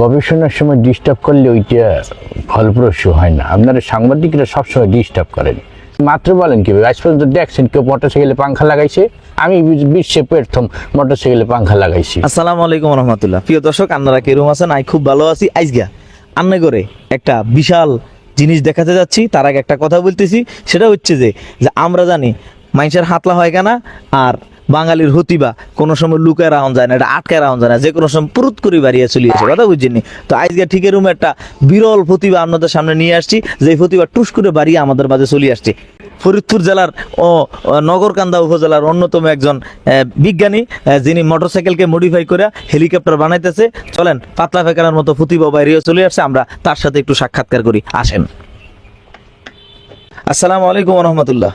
গবেষণার সময় ডিস্টার্ব করলে ওইটা ফলপ্রসূ হয় না। আপনারা সাংবাদিকরা সবসময় ডিস্টার্ব করেন। মাত্র বলেন কি, আজ পর্যন্ত দেখছেন কেউ মোটরসাইকেলে পাংখা লাগাইছে? আমি বিশ্বে প্রথম মোটরসাইকেলে পাংখা লাগাইছি। আসসালামু আলাইকুম রহমতুল্লাহ। প্রিয় দর্শক, আপনারা কেরম আছেন? আই খুব ভালো আছি। আইজগা আন্নে করে একটা বিশাল জিনিস দেখাতে যাচ্ছি। তার আগে একটা কথা বলতেছি। সেটা হচ্ছে যে যে আমরা জানি, মানুষের হাতলা হয় কেনা আর বাঙালির হতিবা, কোনো সময় লুকায় রাউন যায় না, এটা আটকায় রাউন যায় না, যে কোনো সময় পুরুত করে বাড়িয়ে চলিয়েছে কথা বুঝছেন তো আজকে ঠিক এরকম একটা বিরল প্রতিভা আপনাদের সামনে নিয়ে আসছি যে প্রতিভা টুস করে বাড়িয়ে আমাদের মাঝে চলে আসছে। ফরিদপুর জেলার ও নগরকান্দা উপজেলার অন্যতম একজন বিজ্ঞানী যিনি মোটরসাইকেলকে মডিফাই করে হেলিকপ্টার বানাইতেছে। চলেন, পাতলা ফেকানোর মতো প্রতিভা বাইরে চলে আসছে, আমরা তার সাথে একটু সাক্ষাৎকার করি, আসেন। আসসালামু আলাইকুম রহমতুল্লাহ।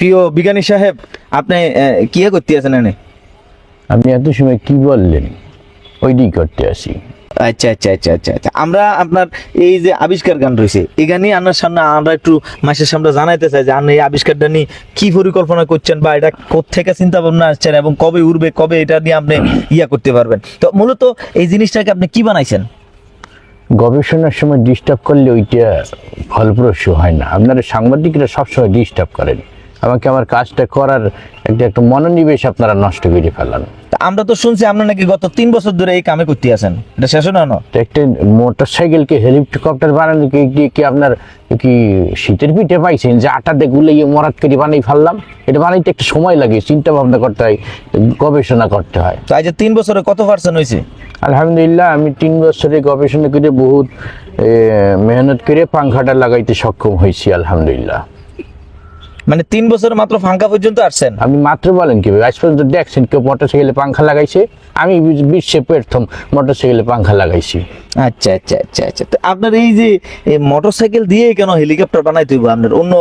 প্রিয় বিজ্ঞানী সাহেব আপনি কি করতে আছেন এনে? আপনি এত সময় কি বললেন? ওইটাই করতে আসি। আচ্ছা আচ্ছা আচ্ছা আচ্ছা আচ্ছা। আমরা আপনার এই যে আবিষ্কার গান রয়েছে এই গানই আপনার সামনে আমরা একটু মাসের সামনে জানাইতে চাই যে আপনি এই আবিষ্কারটা নিয়ে কি পরিকল্পনা করছেন বা এটা কোথেকে চিন্তা ভাবনা আসছেন এবং কবে উঠবে কবে এটা নিয়ে আপনি ইয়া করতে পারবেন। তো মূলত এই জিনিসটাকে আপনি কি বানাইছেন? গবেষণার সময় ডিস্টার্ব করলে ওইটা ফলপ্রসূ হয় না। আপনারা সাংবাদিকরা সবসময় ডিস্টার্ব করেন। আমাকে আমার কাজটা করার একটা একটা মনোনিবেশ আপনারা নষ্ট করে ফেলান আমরা তো শুনছি আপনার নাকি গত তিন বছর ধরে এই কামে করতে আছেন। এটা শেষ না একটা মোটর সাইকেলকে হেলিকপ্টার বানানো কি কি- আপনার কি শীতের পিঠে পাইছেন? যে আটা দিয়ে গুলিয়ে মরাত করে বানিয়ে ফেললাম? এটা বানাইতে একটা সময় লাগে চিন্তা ভাবনা করতে হয় গবেষণা করতে হয়। তো আজ তিন বছরে কত পার্সেন্ট হয়েছে? আলহামদুলিল্লাহ আমি তিন বছরে গবেষণা করে বহুত মেহনত করে পাংখাটা লাগাইতে সক্ষম হয়েছি আলহামদুলিল্লাহ। মানে তিন বছরে মাত্র ফাঙ্কা পর্যন্ত আসছেন? আপনি মাত্র বলেন কি আজ পর্যন্ত দেখছেন কেউ মোটরসাইকেলে পাংখা লাগাইছে? আমি বিশ্বে প্রথম মোটরসাইকেলে পাংখা লাগাইছি। আচ্ছা আচ্ছা আচ্ছা আচ্ছা। তো আপনার এই যে মোটরসাইকেল দিয়ে কেন হেলিকপ্টার বানাইতে হইব? আপনার অন্য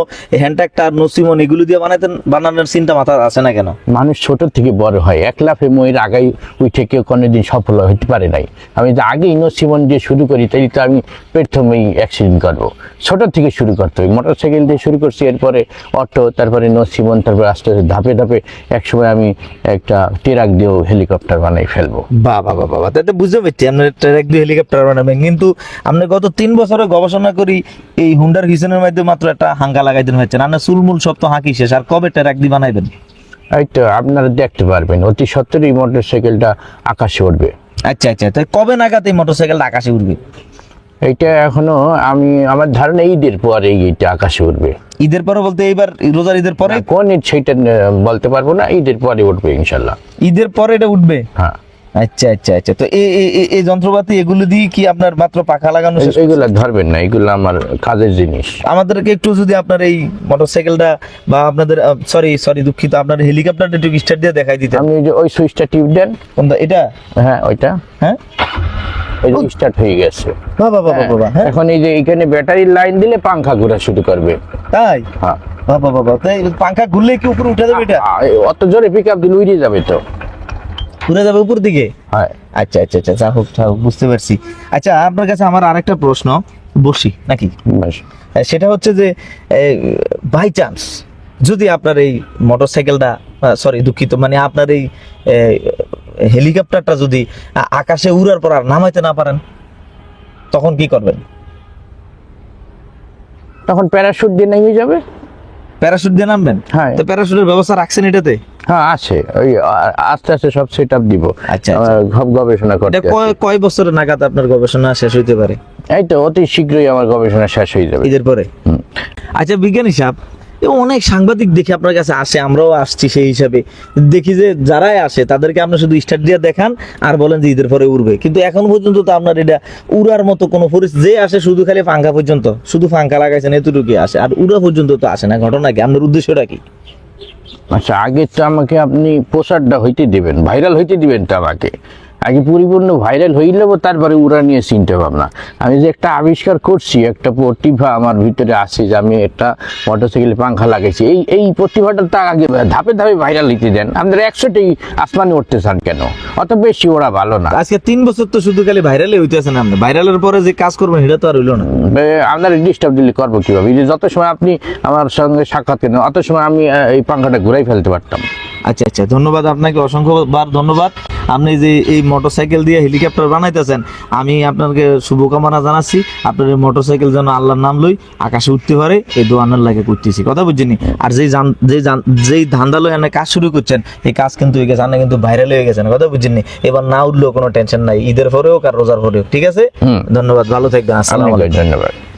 হ্যান্ড ট্রাক্টর নসিমন এগুলো দিয়ে বানাইতেন বানানোর চিন্তা মাথা আসে না কেন? মানুষ ছোট থেকে বড় হয়। এক লাফে ময়ের আগাই উঠে কেউ কোনোদিন সফল হতে পারে নাই। আমি যে আগেই নসিমন দিয়ে শুরু করি তাই তো আমি প্রথমেই অ্যাক্সিডেন্ট করব। ছোট থেকে শুরু করতে হবে। মোটরসাইকেল দিয়ে শুরু করছি এরপরে অটো তারপরে নসিমন তারপরে আস্তে আস্তে ধাপে ধাপে একসময় আমি একটা টেরাক দিয়েও হেলিকপ্টার বানাই ফেলব। বাবা বাবা বাবা তাতে বুঝতে পারছি আপনার ট্রাক দিয়ে হেলিকপ্টার বানাবেন। কিন্তু আপনি গত তিন বছরে গবেষণা করি এই হুন্ডার হিসেনের মধ্যে মাত্র একটা হাঙ্গা লাগাইতেন হচ্ছেন আপনার চুলমুল সব তো হাঁকি শেষ। আর কবে টেরাক দিয়ে বানাইবেন? এই তো আপনারা দেখতে পারবেন অতি সত্তরই মোটরসাইকেলটা আকাশে উঠবে আচ্ছা আচ্ছা তাই কবে নাগাদ এই মোটরসাইকেলটা আকাশে উঠবে এইটা এখনও আমি আমার ধারণা ঈদের পরে এইটা আকাশে উঠবে। ঈদের পরে বলতে এইবার রোজার ঈদের পরে? কোন ঈদ আহ, বলতে পারব না ঈদের পরে উঠবে ইনশাল্লাহ। ঈদের পরে এটা উঠবে? হ্যাঁ। আচ্ছা আচ্ছা আচ্ছা। তো এই এই- যন্ত্রপাতি এগুলো দিয়ে কি আপনার মাত্র পাখা লাগানো শেষ? এইগুলা ধরবেন না এগুলো আমার কাজের জিনিস। আমাদেরকে একটু যদি আপনার এই মোটরসাইকেলটা বা আপনাদের সরি সরি দুঃখিত আপনার হেলিকপ্টারটা একটু স্টার্ট দিয়ে দেখাই দিতেন। আপনি ওই সুইচটা টিপ দেন। কোনটা এটা? হ্যাঁ ওইটা। হ্যাঁ? এই যে স্টার্ট হয়ে গেছে। বাবা বাবা বাবা হ্যাঁ। এখন এই যে এখানে ব্যাটারির লাইন দিলে পাংখা ঘোরা শুরু করবে। তাই? হ্যাঁ। বাবা বাবা তাই পাঙ্খা ঘুরলে কি উপরে উঠে যাবে এটা? অত জোরে পিক আপ দিলে উড়ে যাবে তো। ঘুরে যাবে উপর দিকে? হ্যাঁ। আচ্ছা আচ্ছা আচ্ছা যা হোক বুঝতে পারছি। আচ্ছা আপনার কাছে আমার আরেকটা প্রশ্ন বসি নাকি? সেটা হচ্ছে যে বাই চান্স যদি আপনার এই মোটরসাইকেলটা সরি দুঃখিত মানে আপনার এই হেলিকপ্টারটা যদি আকাশে উড়ার পর আর নামাইতে না পারেন তখন কি করবেন? তখন প্যারাশুট দিয়ে নেমে যাবে। প্যারাশুট দিয়ে নামবেন? হ্যাঁ। তো প্যারাশুটের ব্যবস্থা রাখছেন এটাতে? হ্যাঁ আছে। ওই আস্তে আস্তে সব সেট আপ দিব। আচ্ছা, আমার গবেষণা করতে এটা কয় কয় বছরের নাগাদ আপনার গবেষণা শেষ হইতে পারে? এই তো অতি শীঘ্রই আমার গবেষণা শেষ হয়ে যাবে। ঈদের পরে? আচ্ছা বিজ্ঞানী সাহেব অনেক সাংবাদিক দেখি আপনার কাছে আসে, আমরাও আসছি সেই হিসাবে। দেখি যে যারাই আসে, তাদেরকে আপনি শুধু স্টার্ট দিয়ে দেখান আর বলেন যে ঈদের পরে উড়বে। কিন্তু এখন পর্যন্ত তো আপনার এটা উড়ার মতো কোনো পরিস্থিতি, যে আসে শুধু খালি ফাঙ্কা পর্যন্ত, শুধু ফাঙ্কা লাগাইছেন এতটুকুই আসে, আর উড়া পর্যন্ত তো আসে না, ঘটনা কি? আপনার উদ্দেশ্যটা কি? আচ্ছা আগে তো আমাকে আপনি প্রচারটা হইতে দিবেন, ভাইরাল হইতে দিবেন তো আমাকে। আগে পরিপূর্ণ ভাইরাল হয়ে হইলে তারপরে উড়া নিয়ে চিন্তা ভাবনা। আমি যে একটা আবিষ্কার করছি একটা প্রতিভা আমার ভিতরে আছে যে আমি একটা মোটরসাইকেলে পাংখা লাগাইছি। এই এই প্রতিভাটা তা আগে ধাপে ধাপে ভাইরাল হইতে দেন। আপনারা একশোটাই আসমানে উঠতে চান কেন? অত বেশি ওরা ভালো না। আজকে তিন বছর তো শুধু খালি ভাইরালে হইতেছেন আপনি। ভাইরালের পরে যে কাজ করবেন সেটা তো আর হইল না। আপনার ডিস্টার্ব দিলে করব কীভাবে? যত সময় আপনি আমার সঙ্গে সাক্ষাৎ করেন অত সময় আমি এই পাংখাটা ঘুরাই ফেলতে পারতাম। আচ্ছা আচ্ছা ধন্যবাদ আপনাকে অসংখ্যবার ধন্যবাদ। আপনি যে এই মোটরসাইকেল দিয়ে হেলিকপ্টার বানাইতেছেন আমি আপনাকে শুভকামনা জানাচ্ছি। আপনার এই মোটরসাইকেল যেন আল্লাহর নাম লই আকাশে উঠতে পারে এই দোয়ানের লাগে করতেছি। কথা বুঝছেন আর যেই জান যেই যেই ধান্দা লই এনে কাজ শুরু করছেন এই কাজ কিন্তু হয়ে গেছে আপনি কিন্তু ভাইরাল হয়ে গেছেন কথা বুঝছেন এবার না উঠলেও কোনো টেনশন নাই ঈদের পরেও আর রোজার পরেও ঠিক আছে। ধন্যবাদ ভালো থাকবেন আসসালামু আলাইকুম। ধন্যবাদ।